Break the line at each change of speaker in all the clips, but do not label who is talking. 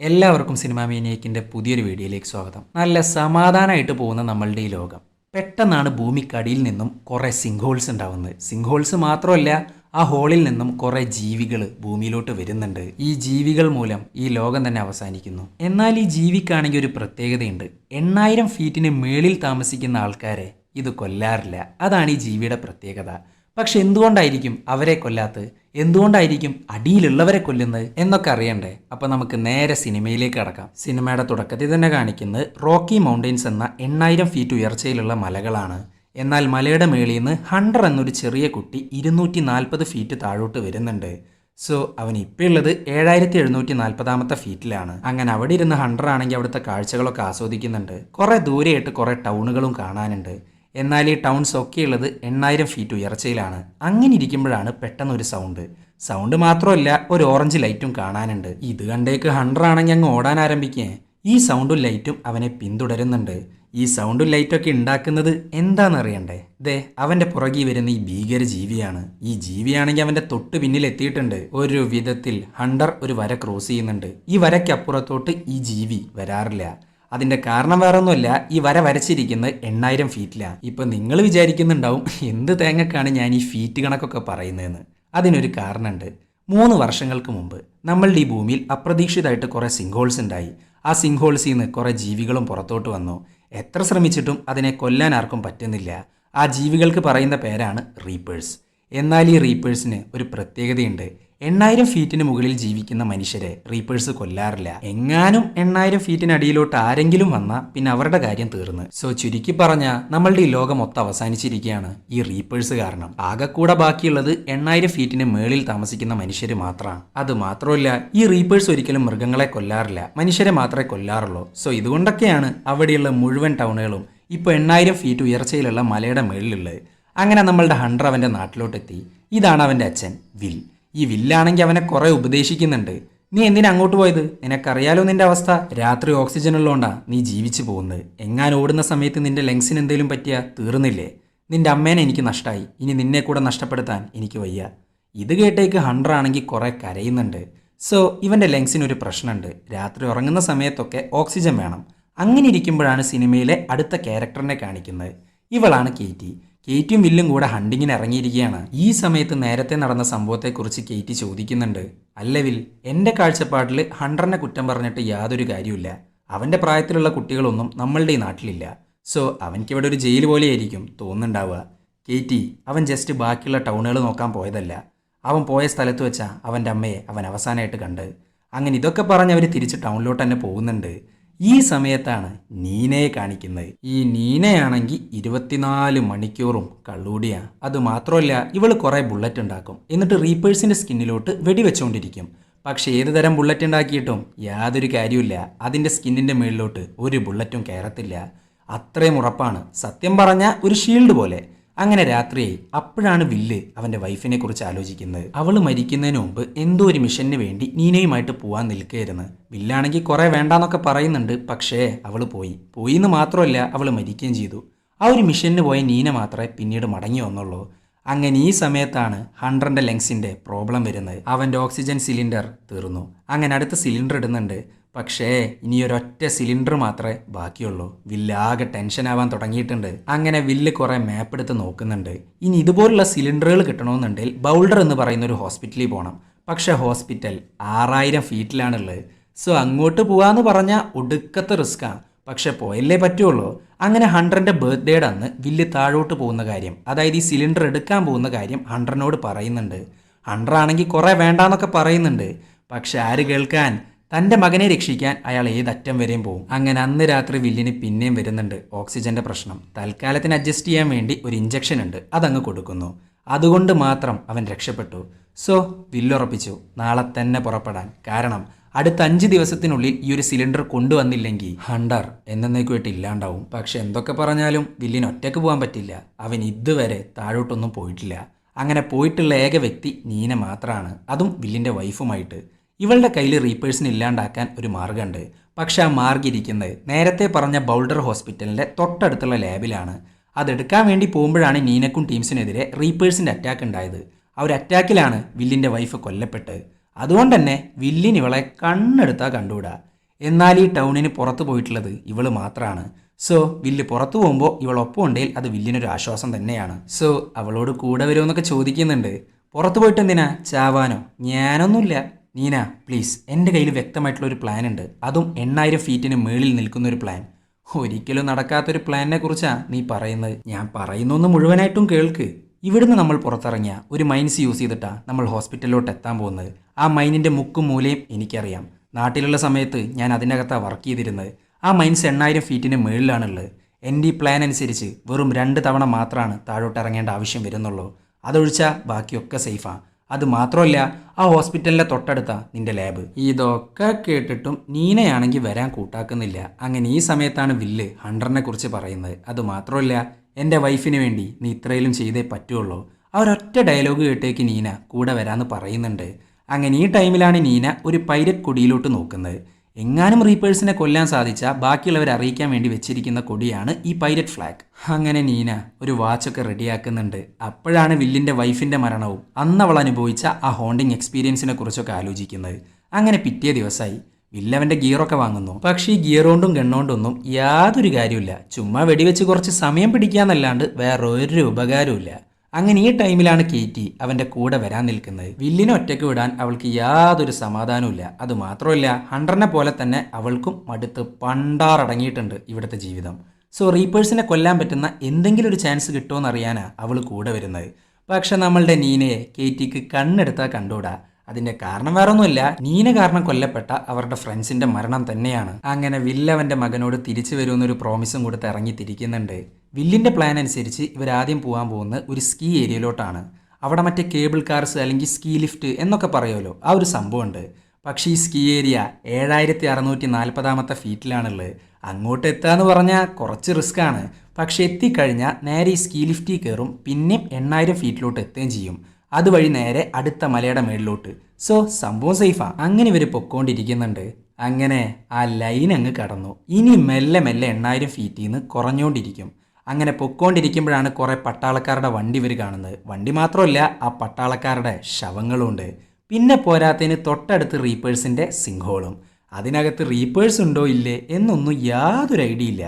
എല്ലാവർക്കും സിനിമാ മീനിയക്കിന്റെ പുതിയൊരു വീഡിയോയിലേക്ക് സ്വാഗതം. നല്ല സമാധാനമായിട്ട് പോകുന്ന നമ്മളുടെ ഈ ലോകം. പെട്ടെന്നാണ് ഭൂമിക്കടിയിൽ നിന്നും കുറേ സിങ്ക് ഹോൾസ് ഉണ്ടാവുന്നത്. സിങ്ക് ഹോൾസ് മാത്രമല്ല ആ ഹോളിൽ നിന്നും കുറേ ജീവികൾ ഭൂമിയിലോട്ട് വരുന്നുണ്ട്. ഈ ജീവികൾ മൂലം ഈ ലോകം തന്നെ അവസാനിക്കുന്നു. എന്നാൽ ഈ ജീവിക്കാണെങ്കിൽ ഒരു പ്രത്യേകതയുണ്ട്. എണ്ണായിരം ഫീറ്റിന് മേളിൽ താമസിക്കുന്ന ആൾക്കാരെ ഇത് കൊല്ലാറില്ല. അതാണ് ഈ ജീവിയുടെ പ്രത്യേകത. പക്ഷെ എന്തുകൊണ്ടായിരിക്കും അവരെ കൊല്ലാത്തത്? എന്തുകൊണ്ടായിരിക്കും അടിയിലുള്ളവരെ കൊല്ലുന്നത്? എന്നൊക്കെ അറിയണ്ടേ. അപ്പൊ നമുക്ക് നേരെ സിനിമയിലേക്ക് കടക്കാം. സിനിമയുടെ തുടക്കത്തിൽ തന്നെ കാണിക്കുന്നത് റോക്കി മൗണ്ടെയ്ൻസ് എന്ന എണ്ണായിരം ഫീറ്റ് ഉയർച്ചയിലുള്ള മലകളാണ്. എന്നാൽ മലയുടെ മേളിൽ നിന്ന് ഹണ്ടർ എന്നൊരു ചെറിയ കുട്ടി ഇരുന്നൂറ്റി നാൽപ്പത് ഫീറ്റ് താഴോട്ട് വരുന്നുണ്ട്. സോ അവൻ ഇപ്പോൾ ഉള്ളത് ഏഴായിരത്തി എഴുന്നൂറ്റി നാൽപ്പതാമത്തെ ഫീറ്റിലാണ്. അങ്ങനെ അവിടെ ഇരുന്ന് ഹണ്ടർ ആണെങ്കിൽ അവിടുത്തെ കാഴ്ചകളൊക്കെ ആസ്വദിക്കുന്നുണ്ട്. കുറേ ദൂരെയായിട്ട് കുറേ ടൗണുകളും കാണാനുണ്ട്. എന്നാൽ ഈ ടൗൺസ് ഒക്കെയുള്ളത് എണ്ണായിരം ഫീറ്റ് ഉയർച്ചയിലാണ്. അങ്ങനെ ഇരിക്കുമ്പോഴാണ് പെട്ടെന്ന് ഒരു സൗണ്ട് സൗണ്ട് മാത്രമല്ല ഒരു ഓറഞ്ച് ലൈറ്റും കാണാനുണ്ട്. ഇത് കണ്ടേക്ക് ആണെങ്കിൽ അങ്ങ് ഓടാൻ ആരംഭിക്കേ. ഈ സൗണ്ടും ലൈറ്റും അവനെ പിന്തുടരുന്നുണ്ട്. ഈ സൗണ്ടും ലൈറ്റൊക്കെ ഉണ്ടാക്കുന്നത് എന്താണെന്നറിയണ്ടേ ദേ അവന്റെ പുറകിൽ വരുന്ന ഈ ഭീകര ജീവിയാണ്. ഈ ജീവിയാണെങ്കിൽ അവന്റെ തൊട്ട് പിന്നിൽ എത്തിയിട്ടുണ്ട്. ഒരു വിധത്തിൽ ഹണ്ടർ ഒരു വര ക്രോസ് ചെയ്യുന്നുണ്ട്. ഈ വരയ്ക്കപ്പുറത്തോട്ട് ഈ ജീവി വരാറില്ല. അതിന്റെ കാരണം വേറെ ഒന്നുമില്ല ഈ വര വരച്ചിരിക്കുന്നത് എണ്ണായിരം ഫീറ്റിലാണ് ഇപ്പൊ നിങ്ങൾ വിചാരിക്കുന്നുണ്ടാവും എന്ത് തേങ്ങക്കാണ് ഞാൻ ഈ ഫീറ്റ് കണക്കൊക്കെ പറയുന്നതെന്ന്. അതിനൊരു കാരണമുണ്ട് മൂന്ന് വർഷങ്ങൾക്ക് മുമ്പ് നമ്മളുടെ ഈ ഭൂമിയിൽ അപ്രതീക്ഷിതമായിട്ട് കുറേ സിംഗോൾസ് ഉണ്ടായി. ആ സിങ്ക് നിന്ന് കുറേ ജീവികളും പുറത്തോട്ട് വന്നു. എത്ര ശ്രമിച്ചിട്ടും അതിനെ കൊല്ലാൻ ആർക്കും പറ്റുന്നില്ല. ആ ജീവികൾക്ക് പറയുന്ന പേരാണ് റീപ്പേഴ്സ് എന്നാൽ ഈ റീപ്പേഴ്സിന് ഒരു പ്രത്യേകതയുണ്ട്. എണ്ണായിരം ഫീറ്റിന് മുകളിൽ ജീവിക്കുന്ന മനുഷ്യരെ റീപ്പേഴ്സ് കൊല്ലാറില്ല. എങ്ങാനും എണ്ണായിരം ഫീറ്റിനടിയിലോട്ട് ആരെങ്കിലും വന്നാൽ പിന്നെ അവരുടെ കാര്യം തീർന്ന്. സോ ചുരുക്കി പറഞ്ഞ നമ്മളുടെ ഈ ലോകം മൊത്തം അവസാനിച്ചിരിക്കുകയാണ് ഈ റീപ്പേഴ്സ് കാരണം. ആകെക്കൂടെ ബാക്കിയുള്ളത് എണ്ണായിരം ഫീറ്റിന് മേളിൽ താമസിക്കുന്ന മനുഷ്യർ മാത്രമാണ് അത് മാത്രമല്ല ഈ റീപ്പേഴ്സ് ഒരിക്കലും മൃഗങ്ങളെ കൊല്ലാറില്ല. മനുഷ്യരെ മാത്രമേ കൊല്ലാറുള്ളൂ. സോ ഇതുകൊണ്ടൊക്കെയാണ് അവിടെയുള്ള മുഴുവൻ ടൗണുകളും ഇപ്പോൾ എണ്ണായിരം ഫീറ്റ് ഉയർച്ചയിലുള്ള മലയുടെ മേളിലുള്ളത്. അങ്ങനെ നമ്മളുടെ ഹണ്ടർ അവന്റെ നാട്ടിലോട്ടെത്തി. ഇതാണ് അവന്റെ അച്ഛൻ വിൽ. ഈ വില്ലാണെങ്കിൽ അവനെ കുറെ ഉപദേശിക്കുന്നുണ്ട്. നീ എന്തിനാ അങ്ങോട്ട് പോയത്? നിനക്കറിയാലോ നിന്റെ അവസ്ഥ? രാത്രി ഓക്സിജൻ ഉള്ളതുകൊണ്ടാ നീ ജീവിച്ചു പോകുന്നത്. എങ്ങാൻ ഓടുന്ന സമയത്ത് നിന്റെ ലങ്സിന് എന്തെങ്കിലും പറ്റിയ തീർന്നില്ലേ? നിന്റെ അമ്മേനെ എനിക്ക് നഷ്ടമായി ഇനി നിന്നെ കൂടെ നഷ്ടപ്പെടുത്താൻ എനിക്ക് വയ്യ. ഇത് കേട്ടേക്ക് ഹണ്ടർ ആണെങ്കിൽ കുറെ കരയുന്നുണ്ട്. സോ ഇവന്റെ ലങ്സിന് ഒരു പ്രശ്നമുണ്ട്. രാത്രി ഉറങ്ങുന്ന സമയത്തൊക്കെ ഓക്സിജൻ വേണം. അങ്ങനെ ഇരിക്കുമ്പോഴാണ് സിനിമയിലെ അടുത്ത ക്യാരക്ടറിനെ കാണിക്കുന്നത്. ഇവളാണ് കേറ്റി കേറ്റിയും വില്ലും കൂടെ ഹണ്ടിങ്ങിന് ഇറങ്ങിയിരിക്കുകയാണ്. ഈ സമയത്ത് നേരത്തെ നടന്ന സംഭവത്തെക്കുറിച്ച് കേറ്റി ചോദിക്കുന്നുണ്ട്. അല്ല വിൽ എന്റെ കാഴ്ചപ്പാടിൽ ഹണ്ടറിനെ കുറ്റം പറഞ്ഞിട്ട് യാതൊരു കാര്യമില്ല അവന്റെ പ്രായത്തിലുള്ള കുട്ടികളൊന്നും നമ്മളുടെ ഈ നാട്ടിലില്ല. സോ അവൻക്ക് ഇവിടെ ഒരു ജയിൽ പോലെയായിരിക്കും തോന്നുന്നുണ്ടാവുക. കേറ്റി അവൻ ജസ്റ്റ് ബാക്കിയുള്ള ടൗണുകൾ നോക്കാൻ പോയതല്ല. അവൻ പോയ സ്ഥലത്ത് വെച്ചാൽ അവന്റെ അമ്മയെ അവൻ അവസാനമായിട്ട് കണ്ട്. അങ്ങനെ ഇതൊക്കെ പറഞ്ഞ് അവർ തിരിച്ച് ടൗണിലോട്ട് തന്നെ പോകുന്നുണ്ട്. ഈ സമയത്താണ് നീനയെ കാണിക്കുന്നത്. ഈ നീനയാണെങ്കിൽ ഇരുപത്തിനാല് മണിക്കൂറും കള്ളൂടിയാണ് അത് മാത്രമല്ല ഇവൾ കുറേ ബുള്ളറ്റ് ഉണ്ടാക്കും. എന്നിട്ട് റീപ്പേഴ്സിന്റെ സ്കിന്നിലോട്ട് വെടിവെച്ചുകൊണ്ടിരിക്കും പക്ഷെ ഏത് തരം ബുള്ളറ്റ് ഉണ്ടാക്കിയിട്ടും യാതൊരു കാര്യമില്ല അതിന്റെ സ്കിന്നിന്റെ മുകളിലോട്ട് ഒരു ബുള്ളറ്റും കയറത്തില്ല അത്രയും ഉറപ്പാണ്. സത്യം പറഞ്ഞ ഒരു ഷീൽഡ് പോലെ. അങ്ങനെ രാത്രിയായി അപ്പോഴാണ് വില്ല് അവന്റെ വൈഫിനെ കുറിച്ച് ആലോചിക്കുന്നത്. അവൾ മരിക്കുന്നതിന് മുമ്പ് എന്തോ ഒരു മിഷന് വേണ്ടി നീനയുമായിട്ട് പോവാൻ നിൽക്കുകയായിരുന്നു. വില്ലാണെങ്കിൽ കുറേ വേണ്ടാന്നൊക്കെ പറയുന്നുണ്ട് പക്ഷേ അവൾ പോയി. പോയി എന്ന് മാത്രമല്ല അവൾ മരിക്കുകയും ചെയ്തു. ആ ഒരു മിഷന് പോയ നീന മാത്രമേ പിന്നീട് മടങ്ങി വന്നുള്ളൂ. അങ്ങനെ ഈ സമയത്താണ് ഹൺഡ്രന്റെ ലെങ്സിന്റെ പ്രോബ്ലം വരുന്നത്. അവന്റെ ഓക്സിജൻ സിലിണ്ടർ തീർന്നു. അങ്ങനെ അടുത്ത സിലിണ്ടർ ഇടുന്നുണ്ട്. പക്ഷേ ഇനി ഒരൊറ്റ സിലിണ്ടർ മാത്രമേ ബാക്കിയുള്ളൂ. വില്ല് ആകെ ടെൻഷൻ ആവാൻ തുടങ്ങിയിട്ടുണ്ട്. അങ്ങനെ വില്ല് കുറേ മാപ്പ് എടുത്ത് നോക്കുന്നുണ്ട്. ഇനി ഇതുപോലുള്ള സിലിണ്ടറുകൾ കിട്ടണമെന്നുണ്ടെങ്കിൽ ബൗൾഡർ എന്ന് പറയുന്ന ഒരു ഹോസ്പിറ്റലിൽ പോകണം പക്ഷേ ഹോസ്പിറ്റൽ ആറായിരം ഫീറ്റിലാണുള്ളത്. സോ അങ്ങോട്ട് പോകാമെന്ന് പറഞ്ഞാൽ ഒടുക്കത്തെ റിസ്ക്കാണ് പക്ഷെ പോയല്ലേ പറ്റുള്ളൂ. അങ്ങനെ ഹൺഡ്രന്റെ ബർത്ത്ഡേയുടെ അന്ന് വില്ല് താഴോട്ട് പോകുന്ന കാര്യം അതായത് ഈ സിലിണ്ടർ എടുക്കാൻ പോകുന്ന കാര്യം ഹൺഡ്രനോട് പറയുന്നുണ്ട്. ഹൺഡ്രാണെങ്കിൽ കുറേ വേണ്ടാന്നൊക്കെ പറയുന്നുണ്ട്. പക്ഷെ ആര് കേൾക്കാൻ? തന്റെ മകനെ രക്ഷിക്കാൻ അയാൾ ഏതറ്റം വരെയും പോകും അങ്ങനെ അന്ന് രാത്രി വില്ലിന് പിന്നെയും വരുന്നുണ്ട് ഓക്സിജന്റെ പ്രശ്നം. തൽക്കാലത്തിന് അഡ്ജസ്റ്റ് ചെയ്യാൻ വേണ്ടി ഒരു ഇഞ്ചക്ഷൻ ഉണ്ട്. അതങ്ങ് കൊടുക്കുന്നു. അതുകൊണ്ട് മാത്രം അവൻ രക്ഷപ്പെട്ടു. സോ വില്ലുറപ്പിച്ചു നാളെ തന്നെ പുറപ്പെടാൻ. കാരണം അടുത്ത അഞ്ച് ദിവസത്തിനുള്ളിൽ ഈ ഒരു സിലിണ്ടർ കൊണ്ടുവന്നില്ലെങ്കിൽ ഹണ്ടർ എന്നേക്കുമായിട്ട് ഇല്ലാണ്ടാവും. പക്ഷെ എന്തൊക്കെ പറഞ്ഞാലും വില്ലിന് ഒറ്റയ്ക്ക് പോകാൻ പറ്റില്ല. അവൻ ഇതുവരെ താഴോട്ടൊന്നും പോയിട്ടില്ല. അങ്ങനെ പോയിട്ടുള്ള ഏക വ്യക്തി നീന മാത്രമാണ് അതും വില്ലിന്റെ വൈഫുമായിട്ട് ഇവളുടെ കയ്യിൽ റീപ്പേഴ്സിന് ഇല്ലാണ്ടാക്കാൻ ഒരു മാർഗമുണ്ട് പക്ഷെ ആ മാർഗം ഇരിക്കുന്നത് നേരത്തെ പറഞ്ഞ ബൗൾഡർ ഹോസ്പിറ്റലിന്റെ തൊട്ടടുത്തുള്ള ലാബിലാണ്. അതെടുക്കാൻ വേണ്ടി പോകുമ്പോഴാണ് നീനക്കും ടീംസിനെതിരെ റീപ്പേഴ്സിന്റെ അറ്റാക്ക് ഉണ്ടായത്. ആ ഒരു അറ്റാക്കിലാണ് വില്ലിന്റെ വൈഫ് കൊല്ലപ്പെട്ട്. അതുകൊണ്ട് തന്നെ വില്ലിന് ഇവളെ കണ്ണെടുത്താൽ കണ്ടുകൂടാ. എന്നാൽ ഈ ടൗണിന് പുറത്ത് പോയിട്ടുള്ളത് ഇവൾ മാത്രമാണ് സോ വില്ല് പുറത്തു പോകുമ്പോൾ ഇവളൊപ്പം ഉണ്ടെങ്കിൽ അത് വില്ലിനൊരു ആശ്വാസം തന്നെയാണ്. സോ അവളോട് കൂടെ വരുമെന്നൊക്കെ ചോദിക്കുന്നുണ്ട്. പുറത്തു പോയിട്ട് എന്തിനാ? ചാവാനോ? ഞാനൊന്നുമില്ല. നീന പ്ലീസ് എന്റെ കയ്യിൽ വ്യക്തമായിട്ടുള്ള ഒരു പ്ലാൻ ഉണ്ട് അതും എണ്ണായിരം ഫീറ്റിന് മേളിൽ നിൽക്കുന്ന ഒരു പ്ലാൻ. ഒരിക്കലും നടക്കാത്തൊരു പ്ലാനിനെ കുറിച്ചാണ് നീ പറയുന്നത്? ഞാൻ പറയുന്നൊന്ന് മുഴുവനായിട്ടും കേൾക്ക്. ഇവിടുന്ന് നമ്മൾ പുറത്തിറങ്ങിയ ഒരു മൈൻസ് യൂസ് ചെയ്തിട്ടാണ് നമ്മൾ ഹോസ്പിറ്റലിലോട്ട് എത്താൻ പോകുന്നത്. ആ മൈനിന്റെ മുക്കും മൂലയും എനിക്കറിയാം. നാട്ടിലുള്ള സമയത്ത് ഞാൻ അതിനകത്താണ് വർക്ക് ചെയ്തിരുന്നത്. ആ മൈൻസ് എണ്ണായിരം ഫീറ്റിന് മുകളിലാണുള്ളത് എന്റെ ഈ പ്ലാൻ അനുസരിച്ച് വെറും രണ്ട് തവണ മാത്രമാണ് താഴോട്ട് ഇറങ്ങേണ്ട ആവശ്യം വരുന്നുള്ളൂ. അതൊഴിച്ചാൽ ബാക്കിയൊക്കെ സേഫാ അത് മാത്രമല്ല ആ ഹോസ്പിറ്റലിന്റെ തൊട്ടടുത്ത നിന്റെ ലാബ്. ഇതൊക്കെ കേട്ടിട്ടും നീനയാണെങ്കിൽ വരാൻ കൂട്ടാക്കുന്നില്ല. അങ്ങനെ ഈ സമയത്താണ് വില്ല് ഹണ്ടറിനെ കുറിച്ച് പറയുന്നത്. അത് മാത്രമല്ല എന്റെ വൈഫിന് വേണ്ടി നീ ഇത്രയിലും ചെയ്തേ പറ്റുള്ളൂ. ആ ഒരൊറ്റ ഡയലോഗ് കേട്ടേക്ക് നീന കൂടെ വരാമെന്ന് പറയുന്നുണ്ട്. അങ്ങനെ ഈ ടൈമിലാണ് നീന ഒരു പൈരറ്റ് കൊടിയിലോട്ട് നോക്കുന്നത്. എങ്ങാനും റീപ്പേഴ്സിനെ കൊല്ലാൻ സാധിച്ച ബാക്കിയുള്ളവരെ അറിയിക്കാൻ വേണ്ടി വെച്ചിരിക്കുന്ന കൊടിയാണ് ഈ പൈലറ്റ് ഫ്ലാഗ് അങ്ങനെ നീന ഒരു വാച്ചൊക്കെ റെഡിയാക്കുന്നുണ്ട്. അപ്പോഴാണ് വില്ലിന്റെ വൈഫിന്റെ മരണവും അന്നവൾ അനുഭവിച്ച ആ ഹോണ്ടിങ് എക്സ്പീരിയൻസിനെ കുറിച്ചൊക്കെ ആലോചിക്കുന്നത്. അങ്ങനെ പിറ്റേ ദിവസമായി വില്ലവന്റെ ഗിയറൊക്കെ വാങ്ങുന്നു. പക്ഷേ ഈ ഗിയറോണ്ടും ഗണ്ണോണ്ടൊന്നും യാതൊരു കാര്യമില്ല ചുമ്മാ വെടിവെച്ച് കുറച്ച് സമയം പിടിക്കാന്നല്ലാണ്ട് വേറൊരു ഉപകാരമില്ല അങ്ങനെ ഈ ടൈമിലാണ് കേറ്റി അവന്റെ കൂടെ വരാൻ നിൽക്കുന്നത്. വില്ലിനെ ഒറ്റയ്ക്ക് വിടാൻ അവൾക്ക് യാതൊരു സമാധാനവുമില്ല അത് മാത്രമല്ല ഹണ്ടറിനെ പോലെ തന്നെ അവൾക്കും മടുത്ത് പണ്ടാറടങ്ങിയിട്ടുണ്ട് ഇവിടുത്തെ ജീവിതം. സോ റീപ്പേഴ്സിനെ കൊല്ലാൻ പറ്റുന്ന എന്തെങ്കിലും ഒരു ചാൻസ് കിട്ടുമോ അറിയാനാ അവൾ കൂടെ വരുന്നത്. പക്ഷെ നമ്മളുടെ നീനയെ കേറ്റിക്ക് കണ്ണെടുത്താൽ കണ്ടൂടാ അതിന്റെ കാരണം വേറൊന്നുമില്ല. നീന കാരണം കൊല്ലപ്പെട്ട അവരുടെ ഫ്രണ്ട്സിന്റെ മരണം തന്നെയാണ്. അങ്ങനെ വില്ലവന്റെ മകനോട് തിരിച്ചു വരുമെന്നൊരു പ്രോമിസും കൊടുത്ത് ഇറങ്ങി തിരിക്കുന്നുണ്ട് വില്ലിന്റെ പ്ലാൻ അനുസരിച്ച് ഇവരാദ്യം പോകാൻ പോകുന്ന ഒരു സ്കീ ഏരിയയിലോട്ടാണ്. അവിടെ മറ്റേ കേബിൾ കാർസ് അല്ലെങ്കിൽ സ്കീ ലിഫ്റ്റ് എന്നൊക്കെ പറയുമല്ലോ ആ ഒരു സംഭവമുണ്ട്. പക്ഷേ ഈ സ്കീ ഏരിയ ഏഴായിരത്തി അറുന്നൂറ്റി നാൽപ്പതാമത്തെ ഫീറ്റിലാണുള്ളത്. അങ്ങോട്ട് എത്താന്ന് പറഞ്ഞാൽ കുറച്ച് റിസ്ക് ആണ്. പക്ഷെ എത്തിക്കഴിഞ്ഞാൽ നേരെ ഈ സ്കീ ലിഫ്റ്റിൽ കയറും പിന്നെയും എണ്ണായിരം ഫീറ്റിലോട്ട് എത്തുകയും ചെയ്യും. അതുവഴി നേരെ അടുത്ത മലയുടെ മേളിലോട്ട്. സോ സംഭവം സേഫാ അങ്ങനെ ഇവർ പൊക്കോണ്ടിരിക്കുന്നുണ്ട്. അങ്ങനെ ആ ലൈൻ അങ്ങ് കടന്നു. ഇനി മെല്ലെ മെല്ലെ എണ്ണായിരം ഫീറ്റിൽ നിന്ന് കുറഞ്ഞുകൊണ്ടിരിക്കും അങ്ങനെ പൊക്കോണ്ടിരിക്കുമ്പോഴാണ് കുറേ പട്ടാളക്കാരുടെ വണ്ടി ഇവർ കാണുന്നത്. വണ്ടി മാത്രമല്ല ആ പട്ടാളക്കാരുടെ ശവങ്ങളുണ്ട്. പിന്നെ പോരാത്തതിന് തൊട്ടടുത്ത് റീപ്പേഴ്സിന്റെ സിംഹോളും അതിനകത്ത് റീപ്പേഴ്സ് ഉണ്ടോ ഇല്ലേ എന്നൊന്നും യാതൊരു ഐഡിയ ഇല്ല.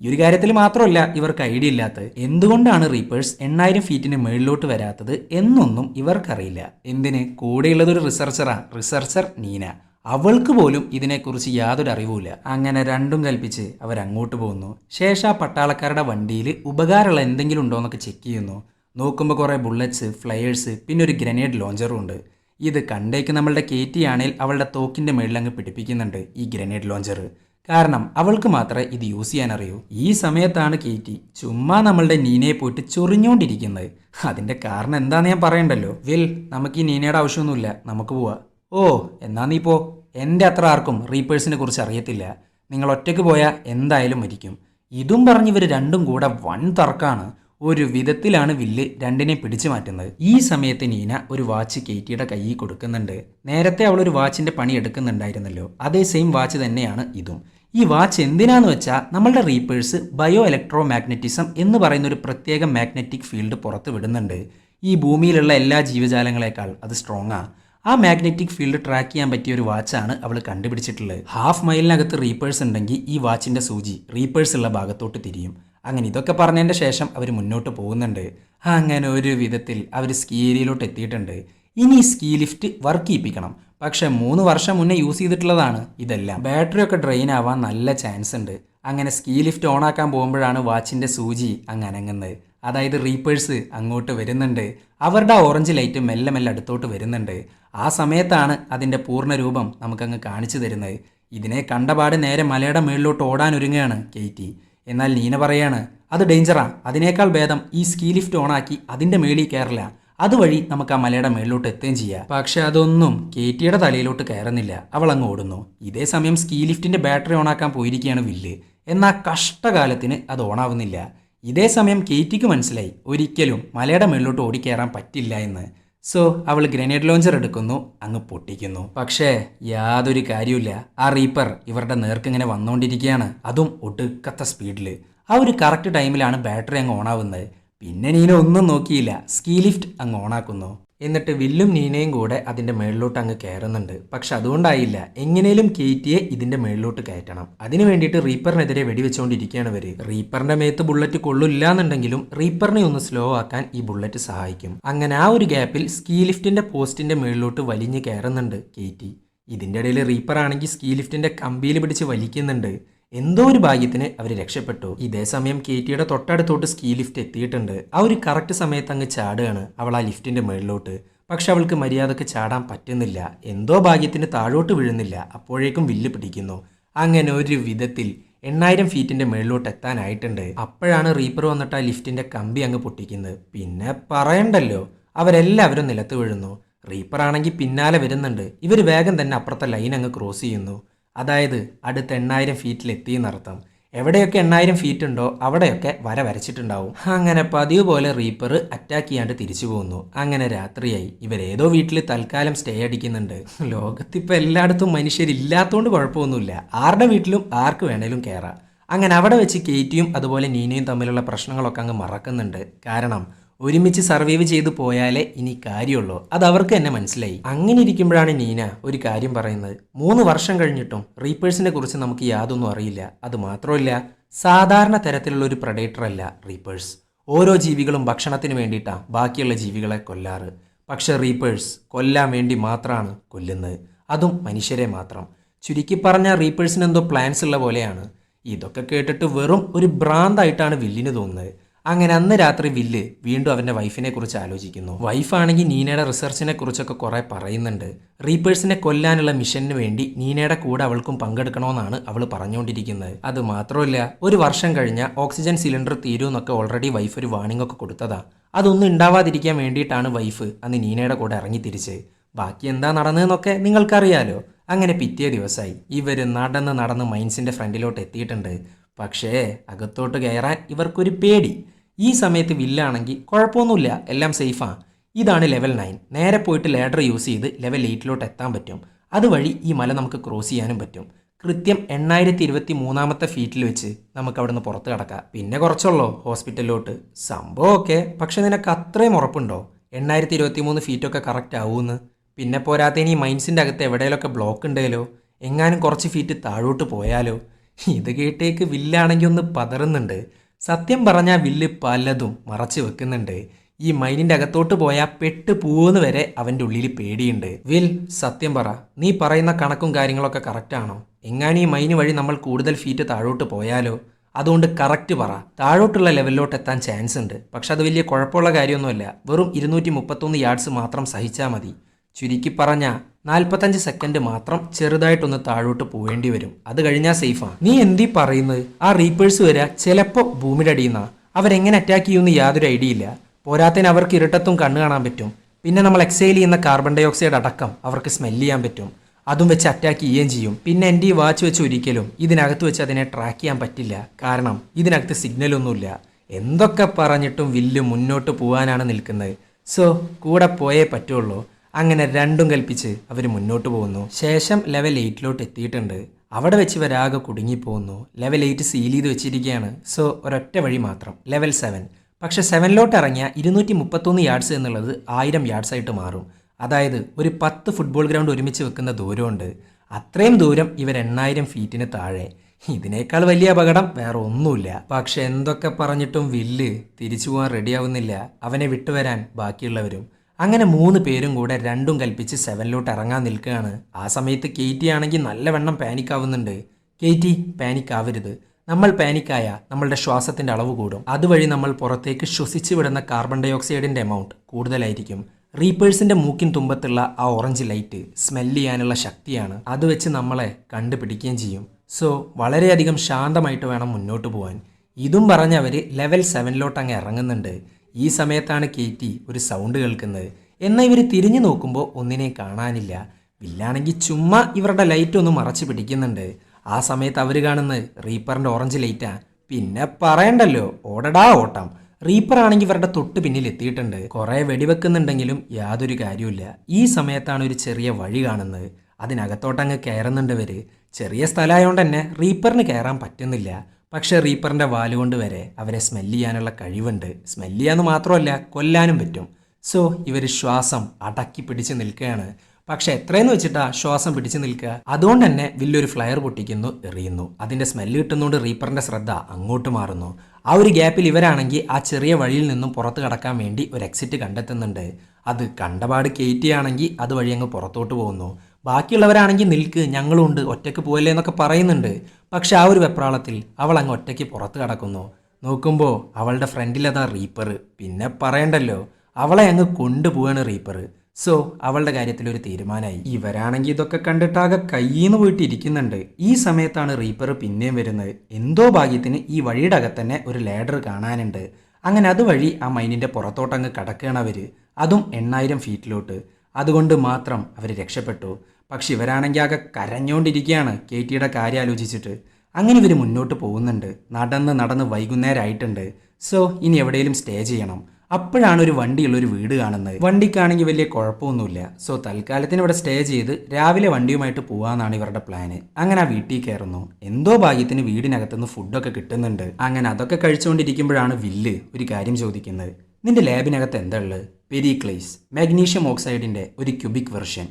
ഈ ഒരു കാര്യത്തിൽ മാത്രമല്ല ഇവർക്ക് ഐഡിയ ഇല്ലാത്തത് എന്തുകൊണ്ടാണ് റീപ്പേഴ്സ് എണ്ണായിരം ഫീറ്റിന് മുകളിലോട്ട് വരാത്തത് എന്നൊന്നും ഇവർക്കറിയില്ല. എന്തിന്? കൂടെയുള്ളത് ഒരു റിസർച്ചറാ റിസർച്ചർ നീന. അവൾക്ക് പോലും ഇതിനെക്കുറിച്ച് യാതൊരു അറിവുമില്ല. അങ്ങനെ രണ്ടും കൽപ്പിച്ച് അവരങ്ങോട്ട് പോകുന്നു. ശേഷം ആ പട്ടാളക്കാരുടെ വണ്ടിയിൽ ഉപകാരമുള്ള എന്തെങ്കിലും ഉണ്ടോ എന്നൊക്കെ ചെക്ക് ചെയ്യുന്നു. നോക്കുമ്പോൾ കുറേ ബുള്ളറ്റ്സ് ഫ്ലയേഴ്സ് പിന്നെ ഒരു ഗ്രനേഡ് ലോഞ്ചറും ഉണ്ട്. ഇത് കണ്ടേക്ക് നമ്മളുടെ കേറ്റി ആണെങ്കിൽ അവളുടെ തോക്കിന്റെ മേളിലങ്ങ് പിടിപ്പിക്കുന്നുണ്ട് ഈ ഗ്രനേഡ് ലോഞ്ചർ കാരണം അവൾക്ക് മാത്രമേ ഇത് യൂസ് ചെയ്യാൻ അറിയൂ. ഈ സമയത്താണ് കേറ്റി ചുമ്മാ നമ്മളുടെ നീനയെ പോയിട്ട് ചൊറിഞ്ഞുകൊണ്ടിരിക്കുന്നത് അതിന്റെ കാരണം എന്താണെന്ന് ഞാൻ പറയണ്ടല്ലോ. വിൽ നമുക്ക് ഈ നീനയുടെ ആവശ്യമൊന്നുമില്ല. നമുക്ക് പോവാ. ഓ എന്നാ നീ പോ എന്റെ അത്ര ആർക്കും റീപ്പേഴ്സിനെ കുറിച്ച് അറിയത്തില്ല. നിങ്ങൾ ഒറ്റയ്ക്ക് പോയാൽ എന്തായാലും മരിക്കും. ഇതും പറഞ്ഞ് ഇവർ രണ്ടും കൂടെ വൺ തർക്കാണ്. ഒരു വിധത്തിലാണ് വില്ല് രണ്ടിനെ പിടിച്ചു മാറ്റുന്നത്. ഈ സമയത്ത് നീന ഒരു വാച്ച് കേറ്റിയുടെ കയ്യിൽ കൊടുക്കുന്നുണ്ട്. നേരത്തെ അവൾ ഒരു വാച്ചിന്റെ പണി എടുക്കുന്നുണ്ടായിരുന്നല്ലോ. അതേ സെയിം വാച്ച് തന്നെയാണ് ഇതും. ഈ വാച്ച് എന്തിനാന്ന് വെച്ചാൽ നമ്മളുടെ റീപ്പേഴ്സ് ബയോ ഇലക്ട്രോ മാഗ്നറ്റിസം എന്ന് പറയുന്ന ഒരു പ്രത്യേക മാഗ്നറ്റിക് ഫീൽഡ് പുറത്ത് വിടുന്നുണ്ട്. ഈ ഭൂമിയിലുള്ള എല്ലാ ജീവജാലങ്ങളെക്കാൾ അത് സ്ട്രോങ് ആ മാഗ്നറ്റിക് ഫീൽഡ് ട്രാക്ക് ചെയ്യാൻ പറ്റിയ ഒരു വാച്ചാണ് അവൾ കണ്ടുപിടിച്ചിട്ടുള്ളത്. ഹാഫ് മൈലിനകത്ത് റീപ്പേഴ്സ് ഉണ്ടെങ്കിൽ ഈ വാച്ചിന്റെ സൂചി റീപ്പേഴ്സ് ഉള്ള ഭാഗത്തോട്ട് തിരിയും. അങ്ങനെ ഇതൊക്കെ പറഞ്ഞതിന്റെ ശേഷം അവർ മുന്നോട്ട് പോകുന്നുണ്ട്. അങ്ങനെ ഒരു വിധത്തിൽ അവർ സ്കീ ഏരിയയിലോട്ട് എത്തിയിട്ടുണ്ട്. ഇനി സ്കീ ലിഫ്റ്റ് വർക്ക് ചെയ്യിപ്പിക്കണം. പക്ഷേ മൂന്ന് വർഷം മുന്നേ യൂസ് ചെയ്തിട്ടുള്ളതാണ് ഇതെല്ലാം. ബാറ്ററി ഒക്കെ ഡ്രെയിൻ ആവാൻ നല്ല ചാൻസ് ഉണ്ട്. അങ്ങനെ സ്കീ ലിഫ്റ്റ് ഓൺ ആക്കാൻ പോകുമ്പോഴാണ് വാച്ചിന്റെ സൂചി അങ്ങ് അനങ്ങുന്നത് അതായത് റീപ്പേഴ്സ് അങ്ങോട്ട് വരുന്നുണ്ട്. അവരുടെ ഓറഞ്ച് ലൈറ്റ് മെല്ലെ മെല്ലെ അടുത്തോട്ട് വരുന്നുണ്ട്. ആ സമയത്താണ് അതിന്റെ പൂർണ രൂപം നമുക്കങ്ങ് കാണിച്ചു തരുന്നത്. ഇതിനെ കണ്ടപാട് നേരെ മലയുടെ മുകളിലോട്ട് ഓടാൻ ഒരുങ്ങുകയാണ് കെയ്റ്റി. എന്നാൽ നീന പറയാണ് അത് ഡേഞ്ചറാണ് അതിനേക്കാൾ ഭേദം ഈ സ്കീ ലിഫ്റ്റ് ഓണാക്കി അതിന്റെ മേളിൽ കയറില്ല അതുവഴി നമുക്ക് ആ മലയുടെ മേളിലോട്ട് എത്തുകയും ചെയ്യാം. പക്ഷെ അതൊന്നും കേറ്റിയുടെ തലയിലോട്ട് കയറുന്നില്ല. അവൾ അങ്ങ് ഓടുന്നു. ഇതേ സമയം സ്കീ ലിഫ്റ്റിന്റെ ബാറ്ററി ഓണാക്കാൻ പോയിരിക്കുകയാണ് വില്ല്. എന്നാൽ കഷ്ടകാലത്തിന് അത് ഓണാവുന്നില്ല ഇതേ സമയം കേറ്റിക്ക് മനസ്സിലായി. ഒരിക്കലും മലയുടെ മുകളിലോട്ട് ഓടിക്കയറാൻ പറ്റില്ല എന്ന്. സോ അവൾ ഗ്രനേഡ് ലോഞ്ചർ എടുക്കുന്നു അങ്ങ് പൊട്ടിക്കുന്നു. പക്ഷേ യാതൊരു കാര്യമില്ല ആ റീപ്പർ ഇവരുടെ നേർക്കിങ്ങനെ വന്നുകൊണ്ടിരിക്കുകയാണ് അതും ഒടുക്കത്ത സ്പീഡിൽ ആ ഒരു കറക്റ്റ് ടൈമിലാണ് ബാറ്ററി അങ്ങ് ഓണാവുന്നത്. പിന്നെ നീന ഒന്നും നോക്കിയില്ല. സ്കീ ലിഫ്റ്റ് അങ്ങ് ഓണാക്കുന്നു. എന്നിട്ട് വില്ലും നീനയും കൂടെ അതിന്റെ മേളിലോട്ട് അങ്ങ് കയറുന്നുണ്ട് പക്ഷെ അതുകൊണ്ടായില്ല. എങ്ങനെയും കേറ്റിയെ ഇതിന്റെ മേളിലോട്ട് കയറ്റണം. അതിനു വേണ്ടിയിട്ട് റീപ്പറിനെതിരെ വെടിവെച്ചുകൊണ്ടിരിക്കുകയാണ് ഇവർ റീപ്പറിന്റെ മേത്ത് ബുള്ളറ്റ് കൊള്ളില്ല എന്നുണ്ടെങ്കിലും റീപ്പറിനെ ഒന്ന് സ്ലോ ആക്കാൻ ഈ ബുള്ളറ്റ് സഹായിക്കും. അങ്ങനെ ആ ഒരു ഗ്യാപ്പിൽ സ്കീ ലിഫ്റ്റിന്റെ പോസ്റ്റിന്റെ മേളിലോട്ട് വലിഞ്ഞ് കയറുന്നുണ്ട് കേറ്റി ഇതിന്റെ ഇടയിൽ റീപ്പർ ആണെങ്കിൽ സ്കീ ലിഫ്റ്റിന്റെ കമ്പിയിൽ പിടിച്ച് വലിക്കുന്നുണ്ട്. എന്തോ ഒരു ഭാഗ്യത്തിന് അവർ രക്ഷപ്പെട്ടു. ഇതേ സമയം ടിയുടെ തൊട്ടടുത്തോട്ട് സ്കീ ലിഫ്റ്റ് എത്തിയിട്ടുണ്ട്. ആ ഒരു കറക്റ്റ് സമയത്ത് അങ്ങ് ചാടുകയാണ് അവൾ ആ ലിഫ്റ്റിന്റെ മുകളിലോട്ട് പക്ഷെ അവൾക്ക് മര്യാദയ്ക്ക് ചാടാൻ പറ്റുന്നില്ല. എന്തോ ഭാഗ്യത്തിന് താഴോട്ട് വീഴുന്നില്ല. അപ്പോഴേക്കും വില്ല് പിടിക്കുന്നു. അങ്ങനെ ഒരു വിധത്തിൽ എണ്ണായിരം ഫീറ്റിന്റെ മുകളിലോട്ട് എത്താനായിട്ടുണ്ട്. അപ്പോഴാണ് റീപ്പർ വന്നിട്ട് ആ ലിഫ്റ്റിന്റെ കമ്പി അങ്ങ് പൊട്ടിക്കുന്നത്. പിന്നെ പറയണ്ടല്ലോ അവരെല്ലാവരും നിലത്ത് വീഴുന്നു. റീപ്പർ ആണെങ്കിൽ പിന്നാലെ വരുന്നുണ്ട്. ഇവർ വേഗം തന്നെ അപ്പുറത്തെ ലൈൻ അങ്ങ് ക്രോസ് ചെയ്യുന്നു. അതായത് അടുത്ത എണ്ണായിരം ഫീറ്റിൽ എത്തിയെന്നർത്ഥം എവിടെയൊക്കെ എണ്ണായിരം ഫീറ്റ് ഉണ്ടോ അവിടെയൊക്കെ വര വരച്ചിട്ടുണ്ടാവും. അങ്ങനെ പതിവ് പോലെ റീപ്പർ അറ്റാക്ക് ചെയ്യാണ്ട് തിരിച്ചു പോകുന്നു അങ്ങനെ രാത്രിയായി. ഇവരേതോ വീട്ടിൽ തൽക്കാലം സ്റ്റേ അടിക്കുന്നുണ്ട്. ലോകത്തിപ്പോൾ എല്ലായിടത്തും മനുഷ്യരില്ലാത്തതുകൊണ്ട് കുഴപ്പമൊന്നുമില്ല. ആരുടെ വീട്ടിലും ആർക്ക് വേണേലും കയറാം അങ്ങനെ അവിടെ വെച്ച് കേറ്റിയും അതുപോലെ നീനയും തമ്മിലുള്ള പ്രശ്നങ്ങളൊക്കെ അങ്ങ് മറക്കുന്നുണ്ട്. കാരണം ഒരുമിച്ച് സർവൈവ് ചെയ്തു പോയാലേ ഇനി കാര്യമുള്ളൂ. അത് അവർക്ക് തന്നെ മനസ്സിലായി. അങ്ങനെ ഇരിക്കുമ്പോഴാണ് നീന ഒരു കാര്യം പറയുന്നത്. മൂന്ന് വർഷം കഴിഞ്ഞിട്ടും റീപ്പേഴ്സിനെ കുറിച്ച് നമുക്ക് യാതൊന്നും അറിയില്ല. അത് മാത്രമല്ല സാധാരണ തരത്തിലുള്ള ഒരു പ്രഡേറ്റർ അല്ല റീപ്പേഴ്സ്. ഓരോ ജീവികളും ഭക്ഷണത്തിന് വേണ്ടിയിട്ടാണ് ബാക്കിയുള്ള ജീവികളെ കൊല്ലാറ്. പക്ഷെ റീപ്പേഴ്സ് കൊല്ലാൻ വേണ്ടി മാത്രമാണ് കൊല്ലുന്നത്. അതും മനുഷ്യരെ മാത്രം. ചുരുക്കി പറഞ്ഞ റീപ്പേഴ്സിന് എന്തോ പ്ലാൻസ് ഉള്ള പോലെയാണ്. ഇതൊക്കെ കേട്ടിട്ട് വെറും ഒരു ഭ്രാന്തായിട്ടാണ് വില്ലിന് തോന്നുന്നത്. അങ്ങനെ അന്ന് രാത്രി വില്ല് വീണ്ടും അവന്റെ വൈഫിനെ കുറിച്ച് ആലോചിക്കുന്നു. വൈഫാണെങ്കിൽ നീനയുടെ റിസർച്ചിനെ കുറിച്ചൊക്കെ കുറേ പറയുന്നുണ്ട്. റീപ്പേഴ്സിനെ കൊല്ലാനുള്ള മിഷന് വേണ്ടി നീനയുടെ കൂടെ അവൾക്കും പങ്കെടുക്കണമെന്നാണ് അവൾ പറഞ്ഞുകൊണ്ടിരിക്കുന്നത്. അത് മാത്രമല്ല ഒരു വർഷം കഴിഞ്ഞ ഓക്സിജൻ സിലിണ്ടർ തീരുമെന്നൊക്കെ ഓൾറെഡി വൈഫ് ഒരു വാണിംഗ് ഒക്കെ കൊടുത്തതാ. അതൊന്നും ഉണ്ടാവാതിരിക്കാൻ വേണ്ടിയിട്ടാണ് വൈഫ് അന്ന് നീനയുടെ കൂടെ ഇറങ്ങി തിരിച്ച്. ബാക്കി എന്താ നടന്നതെന്നൊക്കെ നിങ്ങൾക്കറിയാലോ. അങ്ങനെ പിറ്റേ ദിവസമായി. ഇവർ നടന്ന് നടന്ന് മൈൻസിന്റെ ഫ്രണ്ടിലോട്ട് എത്തിയിട്ടുണ്ട്. പക്ഷേ അകത്തോട്ട് കയറാൻ ഇവർക്കൊരു പേടി. ഈ സമയത്ത് വില്ലാണെങ്കിൽ കുഴപ്പമൊന്നുമില്ല എല്ലാം സേഫാണ് ഇതാണ് ലെവൽ നയൻ നേരെ പോയിട്ട് ലേഡർ യൂസ് ചെയ്ത് ലെവൽ എയ്റ്റിലോട്ട് എത്താൻ പറ്റും. അതുവഴി ഈ മല നമുക്ക് ക്രോസ് ചെയ്യാനും പറ്റും. കൃത്യം എണ്ണായിരത്തി ഇരുപത്തി മൂന്നാമത്തെ ഫീറ്റിൽ വെച്ച് നമുക്ക് അവിടുന്ന് പുറത്ത് കിടക്കാം. പിന്നെ കുറച്ചുള്ളോ ഹോസ്പിറ്റലിലോട്ട് സംഭവമൊക്കെ പക്ഷെ നിനക്ക് അത്രയും ഉറപ്പുണ്ടോ? എണ്ണായിരത്തി ഇരുപത്തി മൂന്ന് ഫീറ്റൊക്കെ കറക്റ്റ് ആവുമെന്ന് പിന്നെ പോരാത്തതിന് ഈ മൈൻസിന്റെ അകത്ത് എവിടെയെങ്കിലൊക്കെ ബ്ലോക്ക് ഉണ്ടേലോ? എങ്ങാനും കുറച്ച് ഫീറ്റ് താഴോട്ട് പോയാലോ? ഇത് കേട്ടേക്ക് വില്ലാണെങ്കിൽ ഒന്ന് പതറുന്നുണ്ട്. സത്യം പറഞ്ഞ വില്ല് പലതും മറച്ചു വെക്കുന്നുണ്ട്. ഈ മൈനിന്റെ അകത്തോട്ട് പോയാൽ പെട്ട് പോകുന്ന വരെ അവന്റെ ഉള്ളിൽ പേടിയുണ്ട്. വിൽ സത്യം പറ നീ പറയുന്ന കണക്കും കാര്യങ്ങളൊക്കെ കറക്റ്റ് ആണോ? എങ്ങാനും ഈ മൈന് വഴി നമ്മൾ കൂടുതൽ ഫീറ്റ് താഴോട്ട് പോയാലോ? അതുകൊണ്ട് കറക്റ്റ് പറ. താഴോട്ടുള്ള ലെവലിലോട്ട് എത്താൻ ചാൻസ് ഉണ്ട്. പക്ഷെ അത് വലിയ കുഴപ്പമുള്ള കാര്യമൊന്നുമല്ല. വെറും ഇരുന്നൂറ്റി മുപ്പത്തൊന്ന് യാർഡ്സ് മാത്രം സഹിച്ചാൽ മതി. ചുരുക്കി പറഞ്ഞ നാൽപ്പത്തഞ്ച് സെക്കൻഡ് മാത്രം ചെറുതായിട്ടൊന്ന് താഴോട്ട് പോവേണ്ടി വരും. അത് കഴിഞ്ഞാൽ സേഫാണ് നീ എന്തി പറയുന്നത്? ആ റീപ്പേഴ്സ് വരെ ചിലപ്പോൾ ഭൂമിയുടെ അടിയുന്ന. അവരെങ്ങനെ അറ്റാക്ക് ചെയ്യുമെന്ന് യാതൊരു ഐഡിയ ഇല്ല. പോരാത്തതിന് അവർക്ക് ഇരട്ടത്തും കണ്ണു കാണാൻ പറ്റും. പിന്നെ നമ്മൾ എക്സൈൽ ചെയ്യുന്ന കാർബൺ ഡൈ ഓക്സൈഡ് അടക്കം അവർക്ക് സ്മെൽ ചെയ്യാൻ പറ്റും. അതും വെച്ച് അറ്റാക്ക് ചെയ്യുകയും ചെയ്യും. പിന്നെ എന്റെ ഈ വാച്ച് വെച്ച് ഒരിക്കലും ഇതിനകത്ത് വെച്ച് അതിനെ ട്രാക്ക് ചെയ്യാൻ പറ്റില്ല. കാരണം ഇതിനകത്ത് സിഗ്നലൊന്നുമില്ല എന്തൊക്കെ പറഞ്ഞിട്ടും വില്ല് മുന്നോട്ട് പോകാനാണ് നിൽക്കുന്നത്. സോ കൂടെ പോയേ പറ്റുള്ളൂ. അങ്ങനെ രണ്ടും കൽപ്പിച്ച് അവർ മുന്നോട്ട് പോകുന്നു. ശേഷം ലെവൽ എയ്റ്റിലോട്ട് എത്തിയിട്ടുണ്ട്. അവിടെ വെച്ച് ഇവരാകെ കുടുങ്ങിപ്പോകുന്നു ലെവൽ എയ്റ്റ് സീൽ ചെയ്ത് വെച്ചിരിക്കുകയാണ്. സോ ഒരൊറ്റ വഴി മാത്രം. ലെവൽ സെവൻ പക്ഷെ സെവനിലോട്ട് ഇറങ്ങിയ ഇരുന്നൂറ്റി മുപ്പത്തൊന്ന് യാർഡ്സ് എന്നുള്ളത് ആയിരം യാർഡ്സ് ആയിട്ട് മാറും. അതായത് ഒരു പത്ത് ഫുട്ബോൾ ഗ്രൗണ്ട് ഒരുമിച്ച് വെക്കുന്ന ദൂരമുണ്ട്. അത്രയും ദൂരം ഇവർ എണ്ണായിരം ഫീറ്റിന് താഴെ. ഇതിനേക്കാൾ വലിയ അപകടം വേറെ ഒന്നുമില്ല. പക്ഷെ എന്തൊക്കെ പറഞ്ഞിട്ടും വില്ല് തിരിച്ചു പോകാൻ റെഡിയാവുന്നില്ല അവനെ വിട്ടുവരാൻ ബാക്കിയുള്ളവരും. അങ്ങനെ മൂന്ന് പേരും കൂടെ രണ്ടും കൽപ്പിച്ച് സെവനിലോട്ട് ഇറങ്ങാൻ നിൽക്കുകയാണ്. ആ സമയത്ത് കേറ്റി ആണെങ്കിൽ നല്ലവണ്ണം പാനിക് ആവുന്നുണ്ട് കേറ്റി പാനിക് ആവരുത് നമ്മൾ പാനിക്കായ നമ്മളുടെ ശ്വാസത്തിന്റെ അളവ് കൂടും. അതുവഴി നമ്മൾ പുറത്തേക്ക് ശ്വസിച്ചു വിടുന്ന കാർബൺ ഡയോക്സൈഡിന്റെ എമൗണ്ട് കൂടുതലായിരിക്കും. റീപ്പേഴ്സിന്റെ മൂക്കിൻ തുമ്പത്തുള്ള ആ ഓറഞ്ച് ലൈറ്റ് സ്മെല്ല് ചെയ്യാനുള്ള ശക്തിയാണ്. അത് വെച്ച് നമ്മളെ കണ്ടുപിടിക്കുകയും ചെയ്യും. സോ വളരെയധികം ശാന്തമായിട്ട് വേണം മുന്നോട്ട് പോകാൻ ഇതും പറഞ്ഞവർ ലെവൽ സെവനിലോട്ട് അങ്ങ് ഇറങ്ങുന്നുണ്ട്. ഈ സമയത്താണ് കേറ്റി ഒരു സൗണ്ട് കേൾക്കുന്നത്. എന്നാൽ ഇവർ തിരിഞ്ഞു നോക്കുമ്പോൾ ഒന്നിനെ കാണാനില്ല. വില്ലാണെങ്കിൽ ചുമ്മാ ഇവരുടെ ലൈറ്റ് ഒന്ന് മറച്ചു പിടിക്കുന്നുണ്ട്. ആ സമയത്ത് അവർ കാണുന്നത് റീപ്പറിന്റെ ഓറഞ്ച് ലൈറ്റാ പിന്നെ പറയണ്ടല്ലോ ഓടടാ ഓട്ടം. റീപ്പർ ആണെങ്കിൽ ഇവരുടെ തൊട്ട് പിന്നിൽ എത്തിയിട്ടുണ്ട്. കുറേ വെടിവെക്കുന്നുണ്ടെങ്കിലും യാതൊരു കാര്യമില്ല ഈ സമയത്താണ് ഒരു ചെറിയ വഴി കാണുന്നത്. അതിനകത്തോട്ടങ്ങ് കയറുന്നുണ്ട് ചെറിയ സ്ഥലമായതുകൊണ്ട് തന്നെ റീപ്പറിന് കയറാൻ പറ്റുന്നില്ല. പക്ഷെ റീപ്പറിന്റെ വാലുകൊണ്ട് വരെ അവരെ സ്മെല്ല് ചെയ്യാനുള്ള കഴിവുണ്ട്. സ്മെല്ല് ചെയ്യാന്ന് മാത്രമല്ല കൊല്ലാനും പറ്റും. സോ ഇവർ ശ്വാസം അടക്കി പിടിച്ച് നിൽക്കുകയാണ്. പക്ഷെ എത്രയെന്ന് വെച്ചിട്ടാ ശ്വാസം പിടിച്ചു നിൽക്കുക? അതുകൊണ്ട് തന്നെ വലിയൊരു ഫ്ലയർ പൊട്ടിക്കുന്നു എറിയുന്നു. അതിന്റെ സ്മെല്ല് കിട്ടുന്നതുകൊണ്ട് റീപ്പറിന്റെ ശ്രദ്ധ അങ്ങോട്ട് മാറുന്നു. ആ ഒരു ഗ്യാപ്പിൽ ഇവരാണെങ്കിൽ ആ ചെറിയ വഴിയിൽ നിന്നും പുറത്ത് കടക്കാൻ വേണ്ടി ഒരു എക്സിറ്റ് കണ്ടെത്തുന്നുണ്ട്. അത് കണ്ടപാട് കയറ്റിയാണെങ്കിൽ അതുവഴി അങ്ങ് പുറത്തോട്ട് പോകുന്നു. ബാക്കിയുള്ളവരാണെങ്കിൽ നിൽക്ക് ഞങ്ങളുണ്ട് ഒറ്റയ്ക്ക് പോയല്ലേ എന്നൊക്കെ പറയുന്നുണ്ട്. പക്ഷെ ആ ഒരു വെപ്രാളത്തിൽ അവൾ അങ്ങ് ഒറ്റയ്ക്ക് പുറത്ത് കടക്കുന്നു. നോക്കുമ്പോൾ അവളുടെ ഫ്രണ്ടിലതാ റീപ്പർ പിന്നെ പറയണ്ടല്ലോ അവളെ അങ്ങ് കൊണ്ടുപോവാണ് റീപ്പർ സോ അവളുടെ കാര്യത്തിൽ ഒരു തീരുമാനമായി. ഇവരാണെങ്കിൽ ഇതൊക്കെ കണ്ടിട്ടാകെ കയ്യിന്ന് പോയിട്ട് ഇരിക്കുന്നുണ്ട് ഈ സമയത്താണ് റീപ്പർ പിന്നെയും വരുന്നത്. എന്തോ ഭാഗ്യത്തിന് ഈ വഴിയുടെ അകത്തന്നെ ഒരു ലേഡർ കാണാനുണ്ട്. അങ്ങനെ അതുവഴി ആ മൈനിന്റെ പുറത്തോട്ടങ്ങ് കടക്കുകയാണ് അതും എണ്ണായിരം ഫീറ്റിലോട്ട് അതുകൊണ്ട് മാത്രം അവർ രക്ഷപ്പെട്ടു. പക്ഷെ ഇവരാണെങ്കിൽ ആകെ കരഞ്ഞോണ്ടിരിക്കുകയാണ്. കെ ടിയുടെ കാര്യം ആലോചിച്ചിട്ട്. അങ്ങനെ ഇവർ മുന്നോട്ട് പോകുന്നുണ്ട്. നടന്ന് നടന്ന് വൈകുന്നേരമായിട്ടുണ്ട് സോ ഇനി എവിടെയെങ്കിലും സ്റ്റേ ചെയ്യണം. അപ്പോഴാണ് ഒരു വണ്ടിയുള്ള ഒരു വീട് കാണുന്നത്. വണ്ടിക്കാണെങ്കിൽ വലിയ കുഴപ്പമൊന്നുമില്ല. സോ തൽക്കാലത്തിന് ഇവിടെ സ്റ്റേ ചെയ്ത് രാവിലെ വണ്ടിയുമായിട്ട് പോകാമെന്നാണ് ഇവരുടെ പ്ലാന്. അങ്ങനെ ആ വീട്ടിൽ കയറുന്നു. എന്തോ ഭാഗ്യത്തിന് വീടിനകത്തുനിന്ന് ഫുഡൊക്കെ കിട്ടുന്നുണ്ട്. അങ്ങനെ അതൊക്കെ കഴിച്ചുകൊണ്ടിരിക്കുമ്പോഴാണ് വില്ല് ഒരു കാര്യം ചോദിക്കുന്നത്. നിന്റെ ലാബിനകത്ത് എന്താ ഉള്ളത്? പെരിക്ലൈസ് മാഗ്നീഷ്യം ഓക്സൈഡിന്റെ ഒരു ക്യൂബിക് വെർഷൻ.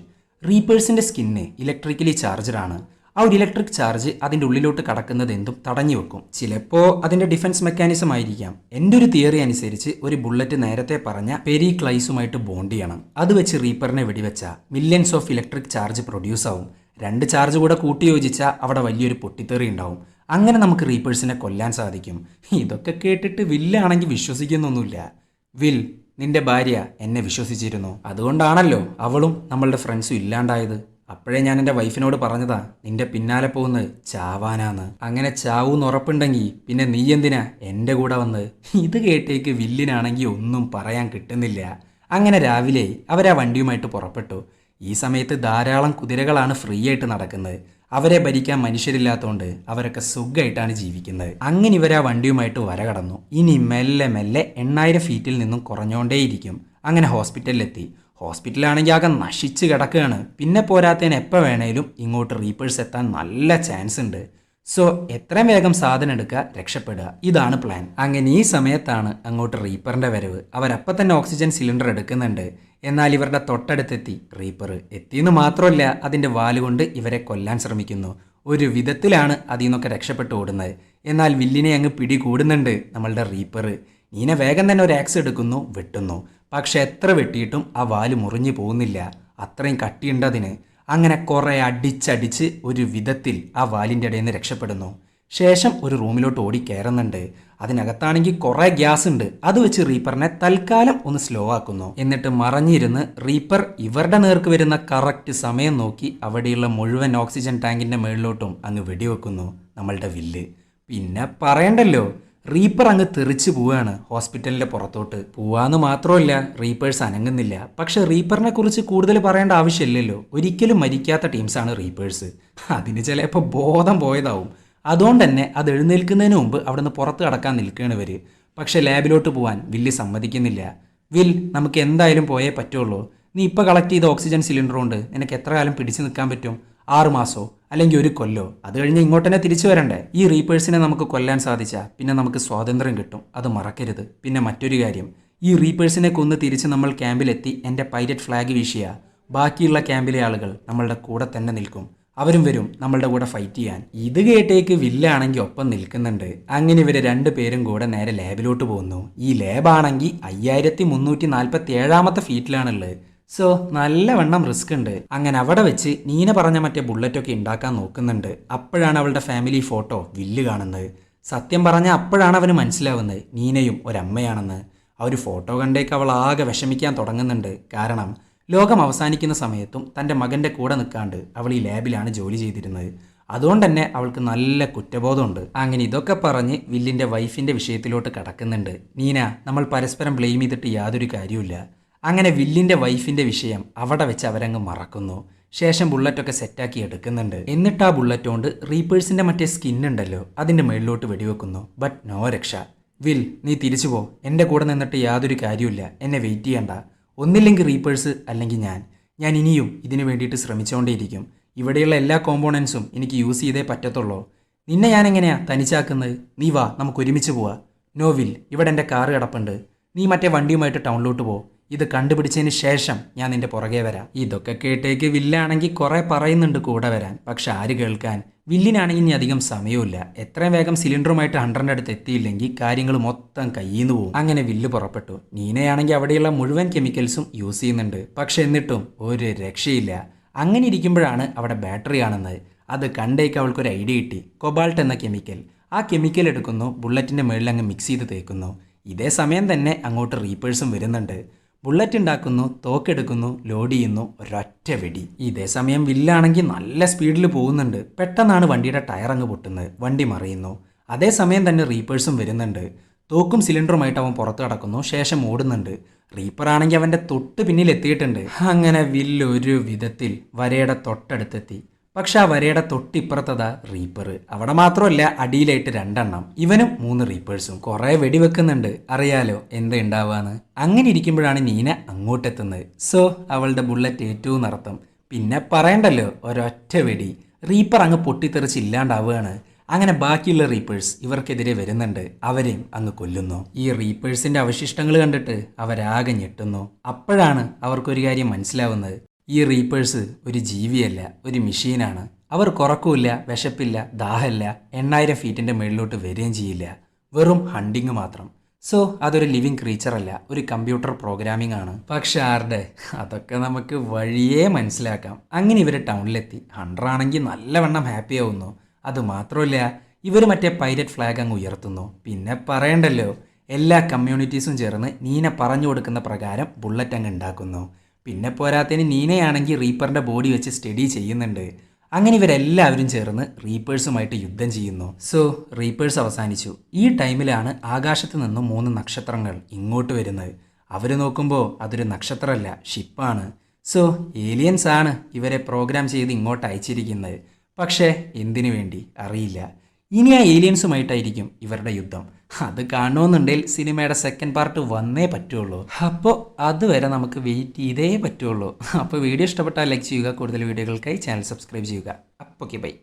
റീപ്പേഴ്സിന്റെ സ്കിന്ന് ഇലക്ട്രിക്കലി ചാർജറാണ് ആ ഒരു ഇലക്ട്രിക് ചാർജ് അതിന്റെ ഉള്ളിലോട്ട് കടക്കുന്നത് എന്തും തടഞ്ഞു വെക്കും. ചിലപ്പോൾ അതിന്റെ ഡിഫൻസ് മെക്കാനിസം ആയിരിക്കാം. എന്റെ ഒരു തിയറി അനുസരിച്ച് ഒരു ബുള്ളറ്റ് നേരത്തെ പറഞ്ഞ പെരി ക്ലൈസുമായിട്ട് ബോണ്ട് ചെയ്യണം. അത് വെച്ച് റീപ്പറിനെ വെടിവെച്ച millions of electric charge produce ആവും. രണ്ട് ചാർജ് കൂടെ കൂട്ടിയോജിച്ചാൽ അവിടെ വലിയൊരു പൊട്ടിത്തെറി ഉണ്ടാവും. അങ്ങനെ നമുക്ക് റീപ്പേഴ്സിനെ കൊല്ലാൻ സാധിക്കും. ഇതൊക്കെ കേട്ടിട്ട് വില്ലാണെങ്കിൽ വിശ്വസിക്കുന്നൊന്നുമില്ല. വിൽ നിന്റെ ഭാര്യ എന്നെ വിശ്വസിച്ചിരുന്നു. അതുകൊണ്ടാണല്ലോ അവളും നമ്മളുടെ ഫ്രണ്ട്സും ഇല്ലാണ്ടായത്. അപ്പോഴേ ഞാൻ എന്റെ വൈഫിനോട് പറഞ്ഞതാ നിന്റെ പിന്നാലെ പോകുന്നത് ചാവാനാന്ന്. അങ്ങനെ ചാവൂന്ന് ഉറപ്പുണ്ടെങ്കിൽ പിന്നെ നീ എന്തിനാ എന്റെ കൂടെ വന്ന്? ഇത് കേട്ടേക്ക് വില്ലിനാണെങ്കിൽ ഒന്നും പറയാൻ കിട്ടുന്നില്ല. അങ്ങനെ രാവിലെ അവരാ വണ്ടിയുമായിട്ട് പുറപ്പെട്ടു. ഈ സമയത്ത് ധാരാളം കുതിരകളാണ് ഫ്രീ ആയിട്ട് നടക്കുന്നത്. അവരെ ഭരിക്കാൻ മനുഷ്യരില്ലാത്തതുകൊണ്ട് അവരൊക്കെ സുഖമായിട്ടാണ് ജീവിക്കുന്നത്. അങ്ങനെ ഇവർ ആ വണ്ടിയുമായിട്ട് വരകടന്നു. ഇനി മെല്ലെ മെല്ലെ എണ്ണായിരം ഫീറ്റിൽ നിന്നും കുറഞ്ഞുകൊണ്ടേയിരിക്കും അങ്ങനെ ഹോസ്പിറ്റലിലെത്തി. ഹോസ്പിറ്റലാണെങ്കിൽ ആകെ നശിച്ച് കിടക്കുകയാണ്. പിന്നെ പോരാത്തതിന് എപ്പോൾ വേണേലും ഇങ്ങോട്ട് റീപ്പേഴ്സ് എത്താൻ നല്ല ചാൻസ് ഉണ്ട്. സോ എത്രയും വേഗം സാധനം എടുക്കുക രക്ഷപ്പെടുക. ഇതാണ് പ്ലാൻ അങ്ങനെ ഈ സമയത്താണ് അങ്ങോട്ട് റീപ്പറിന്റെ വരവ്. അവരപ്പം തന്നെ ഓക്സിജൻ സിലിണ്ടർ എടുക്കുന്നുണ്ട്. എന്നാൽ ഇവരുടെ തൊട്ടടുത്തെത്തി റീപ്പർ എത്തിയെന്ന് മാത്രമല്ല അതിന്റെ വാലുകൊണ്ട് ഇവരെ കൊല്ലാൻ ശ്രമിക്കുന്നു. ഒരു വിധത്തിലാണ് അതിൽ നിന്നൊക്കെ രക്ഷപ്പെട്ടു ഓടുന്നത്. എന്നാൽ വില്ലിനെ അങ്ങ് പിടികൂടുന്നുണ്ട് നമ്മളുടെ റീപ്പർ നീനെ വേഗം തന്നെ ഒരു ആക്സ് എടുക്കുന്നു വെട്ടുന്നു. പക്ഷേ എത്ര വെട്ടിയിട്ടും ആ വാൽ മുറിഞ്ഞു പോകുന്നില്ല. അത്രയും കട്ടിയുണ്ട് അതിന്. അങ്ങനെ കുറെ അടിച്ചടിച്ച് ഒരു വിധത്തിൽ ആ വാലിന്റെ ഇടയിൽ നിന്ന് രക്ഷപ്പെടുന്നു. ശേഷം ഒരു റൂമിലോട്ട് ഓടി കയറുന്നുണ്ട്. അതിനകത്താണെങ്കിൽ കുറേ ഗ്യാസ് ഉണ്ട്. അത് വെച്ച് റീപ്പറിനെ തൽക്കാലം ഒന്ന് സ്ലോ ആക്കുന്നു. എന്നിട്ട് മറഞ്ഞിരുന്ന് റീപ്പർ ഇവരുടെ നേർക്ക് വരുന്ന കറക്റ്റ് സമയം നോക്കി അവിടെയുള്ള മുഴുവൻ ഓക്സിജൻ ടാങ്കിന്റെ മുകളിലോട്ടും അങ്ങ് വെടിവെക്കുന്നു. നമ്മളുടെ വില്ല്. പിന്നെ പറയണ്ടല്ലോ റീപ്പർ അങ്ങ് തെറിച്ച് പോവുകയാണ് ഹോസ്പിറ്റലിന്റെ പുറത്തോട്ട്. പോവാന്ന് മാത്രമല്ല റീപ്പേഴ്സ് അനങ്ങുന്നില്ല. പക്ഷെ റീപ്പറിനെ കുറിച്ച് കൂടുതൽ പറയേണ്ട ആവശ്യമില്ലല്ലോ. ഒരിക്കലും മരിക്കാത്ത ടീംസാണ് റീപ്പേഴ്സ് അതിന് ചിലപ്പോൾ ബോധം പോയതാവും. അതുകൊണ്ട് തന്നെ അത് എഴുന്നേൽക്കുന്നതിന് മുമ്പ് അവിടുന്ന് പുറത്ത് കടക്കാൻ നിൽക്കുകയാണ് ഇവർ. പക്ഷെ ലാബിലോട്ട് പോവാൻ വില്ല് സമ്മതിക്കുന്നില്ല. വിൽ നമുക്ക് എന്തായാലും പോയേ പറ്റുള്ളൂ. നീ ഇപ്പോൾ കളക്ട് ചെയ്ത ഓക്സിജൻ സിലിണ്ടർ കൊണ്ട് നിനക്ക് എത്ര കാലം പിടിച്ചു നിൽക്കാൻ പറ്റും? ആറ് മാസോ അല്ലെങ്കിൽ ഒരു കൊല്ലോ. അത് കഴിഞ്ഞ് ഇങ്ങോട്ട് തന്നെ തിരിച്ചു വരണ്ടേ? ഈ റീപ്പേഴ്സിനെ നമുക്ക് കൊല്ലാൻ സാധിച്ചാൽ പിന്നെ നമുക്ക് സ്വാതന്ത്ര്യം കിട്ടും. അത് മറക്കരുത്. പിന്നെ മറ്റൊരു കാര്യം. ഈ റീപ്പേഴ്സിനെ കൊന്ന് തിരിച്ച് നമ്മൾ ക്യാമ്പിലെത്തി എന്റെ പൈലറ്റ് ഫ്ലാഗ് വീശിയ. ബാക്കിയുള്ള ക്യാമ്പിലെ ആളുകൾ നമ്മളുടെ കൂടെ തന്നെ നിൽക്കും. അവരും വരും നമ്മളുടെ കൂടെ ഫൈറ്റ് ചെയ്യാൻ. ഇത് കേട്ടേക്ക് വില്ലാണെങ്കിൽ ഒപ്പം നിൽക്കുന്നുണ്ട്. അങ്ങനെ ഇവർ രണ്ടുപേരും കൂടെ നേരെ ലാബിലോട്ട് പോകുന്നു. ഈ ലാബാണെങ്കിൽ അയ്യായിരത്തി മുന്നൂറ്റി നാൽപ്പത്തി ഏഴാമത്തെ ഫീറ്റിലാണുള്ളത് സോ നല്ലവണ്ണം റിസ്ക് ഉണ്ട്. അങ്ങനെ അവിടെ വെച്ച് നീന പറഞ്ഞ മറ്റേ ബുള്ളറ്റൊക്കെ ഉണ്ടാക്കാൻ നോക്കുന്നുണ്ട്. അപ്പോഴാണ് അവളുടെ ഫാമിലി ഫോട്ടോ വില്ല് കാണുന്നത്. സത്യം പറഞ്ഞ അപ്പോഴാണ് അവന് മനസ്സിലാവുന്നത് നീനയും ഒരമ്മയാണെന്ന്. ആ ഒരു ഫോട്ടോ കണ്ടേക്ക് അവൾ ആകെ വിഷമിക്കാൻ തുടങ്ങുന്നുണ്ട്. കാരണം ലോകം അവസാനിക്കുന്ന സമയത്തും തന്റെ മകന്റെ കൂടെ നിൽക്കാണ്ട് അവൾ ഈ ലാബിലാണ് ജോലി ചെയ്തിരുന്നത്. അതുകൊണ്ട് തന്നെ അവൾക്ക് നല്ല കുറ്റബോധമുണ്ട്. അങ്ങനെ ഇതൊക്കെ പറഞ്ഞ് വില്ലിന്റെ വൈഫിന്റെ വിഷയത്തിലോട്ട് കടക്കുന്നുണ്ട്. നീന നമ്മൾ പരസ്പരം ബ്ലെയിം ചെയ്തിട്ട് യാതൊരു കാര്യമില്ല അങ്ങനെ വില്ലിന്റെ വൈഫിന്റെ വിഷയം അവിടെ വെച്ച് അവരങ്ങ് മറക്കുന്നു. ശേഷം ബുള്ളറ്റൊക്കെ സെറ്റാക്കി എടുക്കുന്നുണ്ട്. എന്നിട്ട് ആ ബുള്ളറ്റ് കൊണ്ട് റീപ്പേഴ്സിന്റെ മറ്റേ ഉണ്ടല്ലോ അതിന്റെ മേളിലോട്ട് വെടിവെക്കുന്നു. ബട്ട് നോ രക്ഷ. വിൽ നീ തിരിച്ചു പോ. എന്റെ കൂടെ നിന്നിട്ട് യാതൊരു കാര്യമില്ല എന്നെ വെയിറ്റ് ചെയ്യണ്ട. ഒന്നില്ലെങ്കിൽ റീപ്പേഴ്സ് അല്ലെങ്കിൽ ഞാൻ. ഞാൻ ഇനിയും ഇതിനു വേണ്ടിയിട്ട് ശ്രമിച്ചുകൊണ്ടേയിരിക്കും ഇവിടെയുള്ള എല്ലാ കോമ്പോണൻസും എനിക്ക് യൂസ് ചെയ്തേ പറ്റത്തുള്ളൂ. നിന്നെ ഞാൻ എങ്ങനെയാ തനിച്ചാക്കുന്നത്? നീ വാ നമുക്ക് ഒരുമിച്ച് പോവാ. No Will. ഇവിടെ എന്റെ കാറ് കിടപ്പുണ്ട്. നീ മറ്റേ വണ്ടിയുമായിട്ട് ടൗണിലോട്ട് പോ. ഇത് കണ്ടുപിടിച്ചതിന് ശേഷം ഞാൻ നിന്റെ പുറകെ വരാം. ഇതൊക്കെ കേട്ടേക്ക് വില്ലാണെങ്കിൽ കുറെ പറയുന്നുണ്ട് കൂടെ വരാൻ. പക്ഷെ ആര് കേൾക്കാൻ? വില്ലിനാണെങ്കിൽ ഇനി അധികം സമയമില്ല എത്രയും വേഗം സിലിണ്ടറുമായിട്ട് ഹൺഡ്രഡിന്റെ അടുത്ത് എത്തിയില്ലെങ്കിൽ കാര്യങ്ങൾ മൊത്തം കയ്യിൽ നിന്ന് പോകും. അങ്ങനെ വില്ല് പുറപ്പെട്ടു. നീനയാണെങ്കിൽ അവിടെയുള്ള മുഴുവൻ കെമിക്കൽസും യൂസ് ചെയ്യുന്നുണ്ട്. പക്ഷെ എന്നിട്ടും ഒരു രക്ഷയില്ല. അങ്ങനെ ഇരിക്കുമ്പോഴാണ് അവിടെ ബാറ്ററി കാണുന്നത്. അത് കണ്ടേക്ക് അവൾക്കൊരു ഐഡിയ കിട്ടി. കൊബാൾട്ട് എന്ന കെമിക്കൽ. ആ കെമിക്കൽ എടുക്കുന്നു. ബുള്ളറ്റിന്റെ മുകളിൽ അങ്ങ് മിക്സ് ചെയ്ത് തേക്കുന്നു. ഇതേ സമയം തന്നെ അങ്ങോട്ട് റീപ്പേഴ്സും വരുന്നുണ്ട്. ബുള്ളറ്റ് ഉണ്ടാക്കുന്നു തോക്കെടുക്കുന്നു ലോഡ് ചെയ്യുന്നു ഒരൊറ്റ വെടി. ഇതേ സമയം വില്ലാണെങ്കിൽ നല്ല സ്പീഡിൽ പോകുന്നുണ്ട്. പെട്ടെന്നാണ് വണ്ടിയുടെ ടയർ അങ്ങ് പൊട്ടുന്നത്. വണ്ടി മറിയുന്നു. അതേസമയം തന്നെ റീപ്പേഴ്സും വരുന്നുണ്ട്. തോക്കും സിലിണ്ടറുമായിട്ട് അവൻ പുറത്ത് കിടക്കുന്നു. ശേഷം ഓടുന്നുണ്ട്. റീപ്പർ ആണെങ്കിൽ അവന്റെ തൊട്ട് പിന്നിൽ എത്തിയിട്ടുണ്ട്. അങ്ങനെ വില്ല് ഒരു വിധത്തിൽ വരയുടെ തൊട്ടടുത്തെത്തി. പക്ഷെ ആ വരയുടെ തൊട്ടിപ്പുറത്തതാ റീപ്പർ അവിടെ മാത്രമല്ല അടിയിലായിട്ട് രണ്ടെണ്ണം. ഇവനും മൂന്ന് റീപ്പേഴ്സും കുറെ വെടിവെക്കുന്നുണ്ട്. അറിയാലോ എന്താ ഉണ്ടാവാന്ന്. അങ്ങനെ ഇരിക്കുമ്പോഴാണ് നീന അങ്ങോട്ടെത്തുന്നത്. സോ അവളുടെ ബുള്ളറ്റ് ഏറ്റവും നടത്തം. പിന്നെ പറയണ്ടല്ലോ ഒരൊറ്റ വെടി. റീപ്പർ അങ്ങ് പൊട്ടിത്തെറിച്ച് ഇല്ലാണ്ടാവുകയാണ്. അങ്ങനെ ബാക്കിയുള്ള റീപ്പേഴ്സ് ഇവർക്കെതിരെ വരുന്നുണ്ട്. അവരെയും അങ്ങ് കൊല്ലുന്നു. ഈ റീപ്പേഴ്സിന്റെ അവശിഷ്ടങ്ങൾ കണ്ടിട്ട് അവരാകെ ഞെട്ടുന്നു. അപ്പോഴാണ് അവർക്കൊരു കാര്യം മനസ്സിലാവുന്നത്. ഈ റീപ്പേഴ്സ് ഒരു ജീവിയല്ല ഒരു മെഷീനാണ് അവർ കുറക്കുമില്ല വിശപ്പില്ല ദാഹമില്ല എണ്ണായിരം ഫീറ്റിന്റെ മുകളിലോട്ട് വരികയും ചെയ്യില്ല. വെറും ഹണ്ടിങ് മാത്രം. സോ അതൊരു ലിവിങ് ക്രീച്ചർ അല്ല ഒരു കമ്പ്യൂട്ടർ പ്രോഗ്രാമിംഗ് ആണ്. പക്ഷെ ആരുടെ? അതൊക്കെ നമുക്ക് വഴിയേ മനസ്സിലാക്കാം. അങ്ങനെ ഇവർ ടൗണിലെത്തി. ഹണ്ടർ ആണെങ്കിൽ നല്ലവണ്ണം ഹാപ്പി ആവുന്നു. അത് മാത്രമല്ല ഇവർ മറ്റേ പൈലറ്റ് ഫ്ലാഗ് അങ്ങ് ഉയർത്തുന്നു. പിന്നെ പറയണ്ടല്ലോ എല്ലാ കമ്മ്യൂണിറ്റീസും ചേർന്ന് നീന പറഞ്ഞു കൊടുക്കുന്ന പ്രകാരം ബുള്ളറ്റ് അങ്ങ് ഉണ്ടാക്കുന്നു. പിന്നെ പോരാത്തതിന് നീനയാണെങ്കിൽ റീപ്പറിന്റെ ബോഡി വെച്ച് സ്റ്റഡി ചെയ്യുന്നുണ്ട്. അങ്ങനെ ഇവരെല്ലാവരും ചേർന്ന് റീപ്പേഴ്സുമായിട്ട് യുദ്ധം ചെയ്യുന്നു. സോ റീപ്പേഴ്സ് അവസാനിച്ചു. ഈ ടൈമിലാണ് ആകാശത്ത് നിന്നും മൂന്ന് നക്ഷത്രങ്ങൾ ഇങ്ങോട്ട് വരുന്നത്. അവർ നോക്കുമ്പോൾ അതൊരു നക്ഷത്രമല്ല ഷിപ്പാണ്. സോ ഏലിയൻസ് ആണ് ഇവരെ പ്രോഗ്രാം ചെയ്ത് ഇങ്ങോട്ട് അയച്ചിരിക്കുന്നത്. പക്ഷേ എന്തിനു വേണ്ടി? അറിയില്ല. ഇനി ആ ഏലിയൻസുമായിട്ടായിരിക്കും ഇവരുടെ യുദ്ധം. അത് കാണണമെന്നുണ്ടെങ്കിൽ സിനിമയുടെ സെക്കൻഡ് പാർട്ട് വന്നേ പറ്റുള്ളൂ. അപ്പോൾ അതുവരെ നമുക്ക് വെയിറ്റ് ചെയ്തേ പറ്റുള്ളൂ. അപ്പോൾ വീഡിയോ ഇഷ്ടപ്പെട്ടാൽ ലൈക്ക് ചെയ്യുക. കൂടുതൽ വീഡിയോകൾക്കായി ചാനൽ സബ്സ്ക്രൈബ് ചെയ്യുക. അപ്പോൾ ഓക്കെ ബൈ